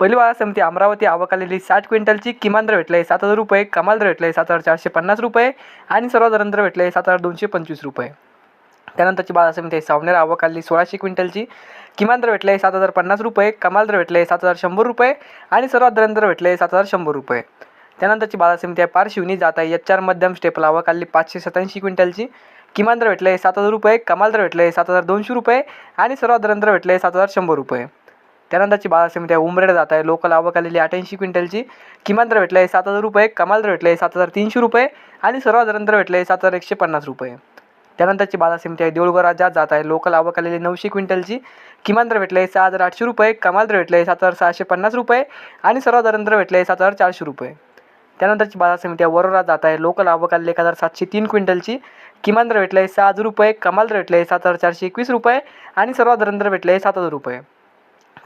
पहिली बाजार समिती अमरावती आवक आलेली साठ क्विंटलची किमान दर भेटले सात हजार रुपये कमाल दर भेटले सात हजार चारशे पन्नास रुपये आणि सर्वात दर भेटले सात हजार दोनशे पंचवीस रुपये. त्यानंतरची बाजार समिती आहे. सावनेर आवक आलेली सोळाशे क्विंटलची किमान दर भेटले सात हजार पन्नास रुपये कमाल दर भेटले सात हजार शंभर रुपये आणि सर्वात दर भेटले सात हजार शंभर रुपये. त्यानंतरची बाजार समिती आहे. पारशिवनी जात आहे. एच चार मध्यम स्टेपला आवक आलेली पाचशे सत्याऐंशी क्विंटलची किमान दर भेटले सात हजार रुपये कमाल दर भेटलं आहे. सात हजार दोनशे रुपये आणि सर्वात दर भेटले सात हजार शंभर रुपये. त्यानंतरची बाजार समिती आहे. उमरेड जात आहे. लोकल आवक आलेली अठ्ठ्याऐंशी क्विंटलची. किमान दर भेटले सात हजार रुपये. कमाल दर भेटले सात हजार तीनशे रुपये. आणि सर्वात दर भेटले सात हजार एकशे पन्नास रुपये. त्यानंतरची बाजार समिती आहे. देऊळगाव राज्यात जात आहे. लोकल आवक आलेली नऊशे क्विंटलची. किमान दर भेटले सहा हजार आठशे रुपये. कमाल दर भेटले सात हजार सहाशे पन्नास रुपये. आणि सर्वात दर भेटले सात हजार चारशे रुपये. त्यानंतरची बाजार समिती आहे. वरोरा जात आहे. लोकल आवक आलेली एक हजार सातशे तीन क्विंटलची. किमान दर भेटले सहा हजार रुपये. कमाल दर भेटले सात हजार चारशे एकवीस रुपये. आणि सर्वात दर भेटले सात हजार रुपये.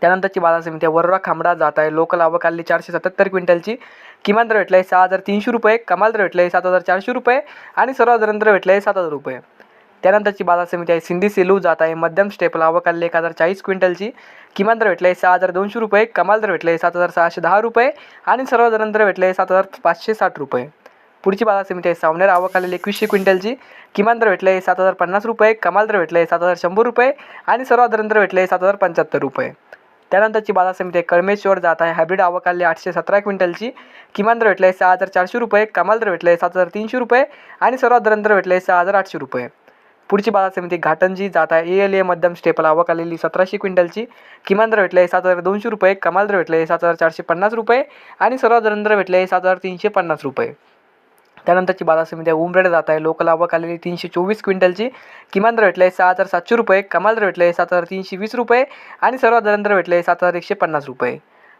त्यानंतरची बाजार समिती आहे. वरोरा खांबडा जात आहे. लोकल आवक आली चारशे सत्याहत्तर क्विंटलची. किमान दर भेटले सहा हजार तीनशे रुपये. कमाल दर भेटले सात हजार चारशे रुपये. आणि सर्व दर भेटले सात हजार रुपये. त्यानंतरची बाजार समिती आहे. सिंधी सेलू जात आहे. मध्यम स्टेपला आवक आली एक हजार चाळीस क्विंटलची. किमान दर भेटले सहा हजार दोनशे रुपये. कमाल दर भेटले सात हजार सहाशे दहा रुपये. आणि सर्व दर भेटले सात हजार पाचशे साठ रुपये. पुढची बाजार समिती आहे. सावनेर आवक आलेली एकवीसशे क्विंटलची. किमान दर भेटले सात हजार पन्नास रुपये. कमाल दर भेटले सात हजार शंभर रुपये. आणि सर्व दर भेटले सात हजार पंच्याहत्तर रुपये. त्यानंतरची बाजार समिती आहे कळमेश्वर जात आहे. हायब्रिड आवक आठशे सतरा क्विंटलची. किमान दर भेटले सहा हजार चारशे रुपये. कमाल दर भेटले सात हजार तीनशे रुपये. आणि सर्वात दर भेटले सहा हजार आठशे रुपये. पुढची बाजार समिती घाटंजी जात आहे. ए एल ए मध्यम स्टेपला आवक आलेली सतराशे क्विंटलची. किमान दर भेटले सात हजार दोनशे रुपये. कमाल दर भेटले सात हजार चारशे पन्नास रुपये. आणि सर्वात दर भेटले सात हजार तीनशे पन्नास रुपये. त्यानंतरची बाजार समिती आहे. उमरेड जात आहे. लोकल आवक आलेली तीनशे चोवीस क्विंटलची किमान दर भेटले सहा हजार सातशे रुपये कमाल दर भेटले सात हजार तीनशे वीस रुपये आणि सर्वात दर भेटले सात हजार एकशे पन्नास रुपये.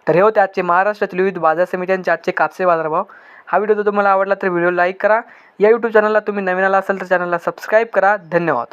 तर हे होते आजचे महाराष्ट्रातील विविध बाजार समित्यांचे आजचे कापसे बाजारभाव. हा व्हिडिओ जर तुम्हाला आवडला तर व्हिडिओ लाईक करा. या यूट्यूब चॅनलला तुम्ही नवीन आला असाल तर चॅनलला सबस्क्राईब करा. धन्यवाद.